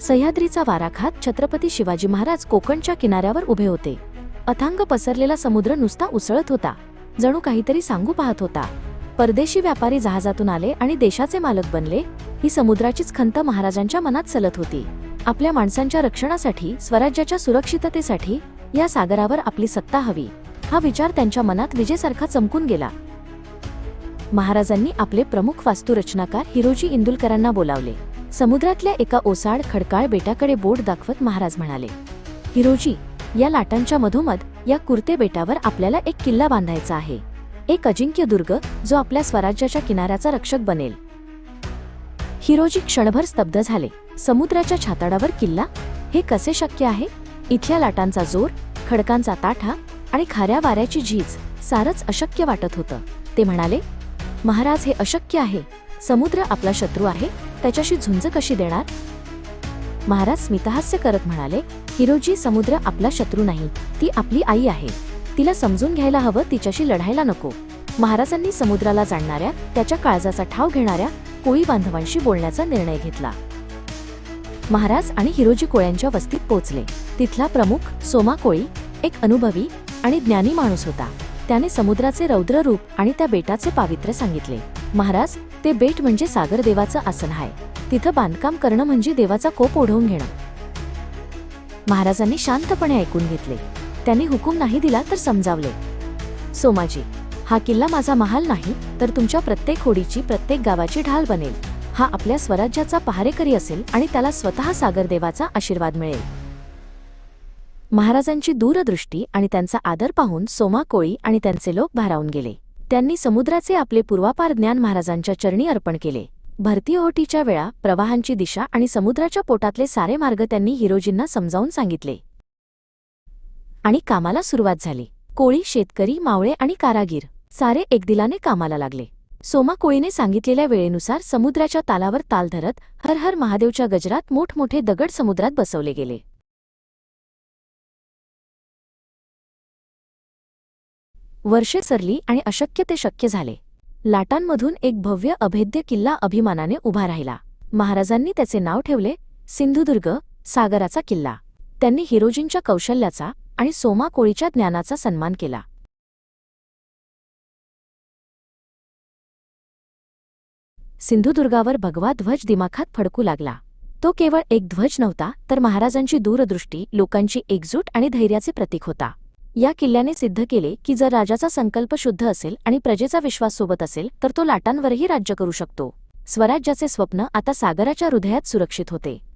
सह्याद्रीचा वारा खात छत्रपती शिवाजी महाराज कोकणच्या किनाऱ्यावर उभे होते. अथांग पसरलेला समुद्र नुसता उसळत होता. जणू काहीतरी सांगू पाहत होता. परदेशी व्यापारी जहाजातून आले आणि देशाचे मालक बनले ही समुद्राचीच खंत महाराजांच्या मनात चलत होती. आपल्या माणसांच्या रक्षणासाठी स्वराज्याच्या सुरक्षिततेसाठी या सागरावर आपली सत्ता हवी. हा विचार त्यांच्या मनात विजेसारखा चमकून गेला. महाराजांनी आपले प्रमुख वास्तुरचनाकार हिरोजी इंदुलकरांना बोलावले. समुद्रातल्या एका ओसाड खडकाळ बेटाकडे बोट दाखवत महाराज म्हणाले हिरोजी या लाटांच्या मधोमध या कुर्ते बेटावर आपल्याला एक किल्ला बांधायचा आहे. एक अजिंक्य दुर्ग जो आपल्या स्वराज्याच्या किनाऱ्याचा रक्षक बनेल. हिरोजी क्षणभर स्तब्ध झाले. समुद्राच्या छाताडावर किल्ला? हे कसे शक्य आहे? इथल्या लाटांचा जोर खडकांचा ताठा आणि खाऱ्या वाऱ्याची झीज सारच अशक्य वाटत होतं. ते म्हणाले महाराज हे अशक्य आहे. समुद्र आपला शत्रू आहे. त्याच्याशी झुंज कशी देणार? महाराज स्मितहास्य करत म्हणाले हिरोजी समुद्र आपला शत्रू नाही. ती आपली आई आहे. तिला समजून घ्यायला हवं तिच्याशी लढायला नको. महाराजांनी समुद्राला जाणणाऱ्या त्याच्या काळजाचा ठाव घेणाऱ्या कोळी बांधवांशी बोलण्याचा निर्णय घेतला. महाराज आणि हिरोजी कोळ्यांच्या वस्तीत पोहोचले तिथला प्रमुख सोमा कोळी एक अनुभवी आणि ज्ञानी माणूस होता. त्याने समुद्राचे रौद्र रूप आणि त्या बेटाचे पावित्र्य सांगितले. महाराज ते बेट म्हणजे सागर देवाचं आसन आहे. तिथं बांधकाम करणं म्हणजे देवाचा कोप ओढवून घेणं. महाराजांनी शांतपणे ऐकून घेतले. त्यांनी हुकूम नाही दिला तर समजावले. सोमाजी हा किल्ला माझा महाल नाही तर तुमच्या प्रत्येक होडीची प्रत्येक गावाची ढाल बनेल. हा आपल्या स्वराज्याचा पहारेकरी असेल आणि त्याला स्वतः सागरदेवाचा आशीर्वाद मिळेल. महाराजांची दूरदृष्टी आणि त्यांचा आदर पाहून सोमा कोळी आणि त्यांचे लोक भारावून गेले. त्यांनी समुद्राचे आपले पूर्वापार ज्ञान महाराजांच्या चरणी अर्पण केले. भरती ओहोटीच्या वेळा प्रवाहांची दिशा आणि समुद्राच्या पोटातले सारे मार्ग त्यांनी हिरोजींना समजावून सांगितले. आणि कामाला सुरुवात झाली. कोळी शेतकरी मावळे आणि कारागीर सारे एकदिलाने कामाला लागले. सोमा कोळीने सांगितलेल्या वेळेनुसार समुद्राच्या तालावर ताल धरत हर हर महादेवच्या गजरात मोठमोठे दगड समुद्रात बसवले गेले. वर्षे सरली आणि अशक्य ते शक्य झाले. लाटांमधून एक भव्य अभेद्य किल्ला अभिमानाने उभा राहिला. महाराजांनी त्याचे नाव ठेवले सिंधुदुर्ग सागराचा किल्ला. त्यांनी हिरोजींच्या कौशल्याचा आणि सोमा कोळीच्या ज्ञानाचा सन्मान केला. सिंधुदुर्गावर भगवा ध्वज दिमाखात फडकू लागला. तो केवळ एक ध्वज नव्हता तर महाराजांची दूरदृष्टी लोकांची एकजूट आणि धैर्याचे प्रतीक होता. या किल्ल्याने सिद्ध केले की जर राजाचा संकल्प शुद्ध असेल आणि प्रजेचा विश्वास सोबत असेल तर तो लाटांवरही राज्य करू शकतो. स्वराज्याचे स्वप्न आता सागराच्या हृदयात सुरक्षित होते.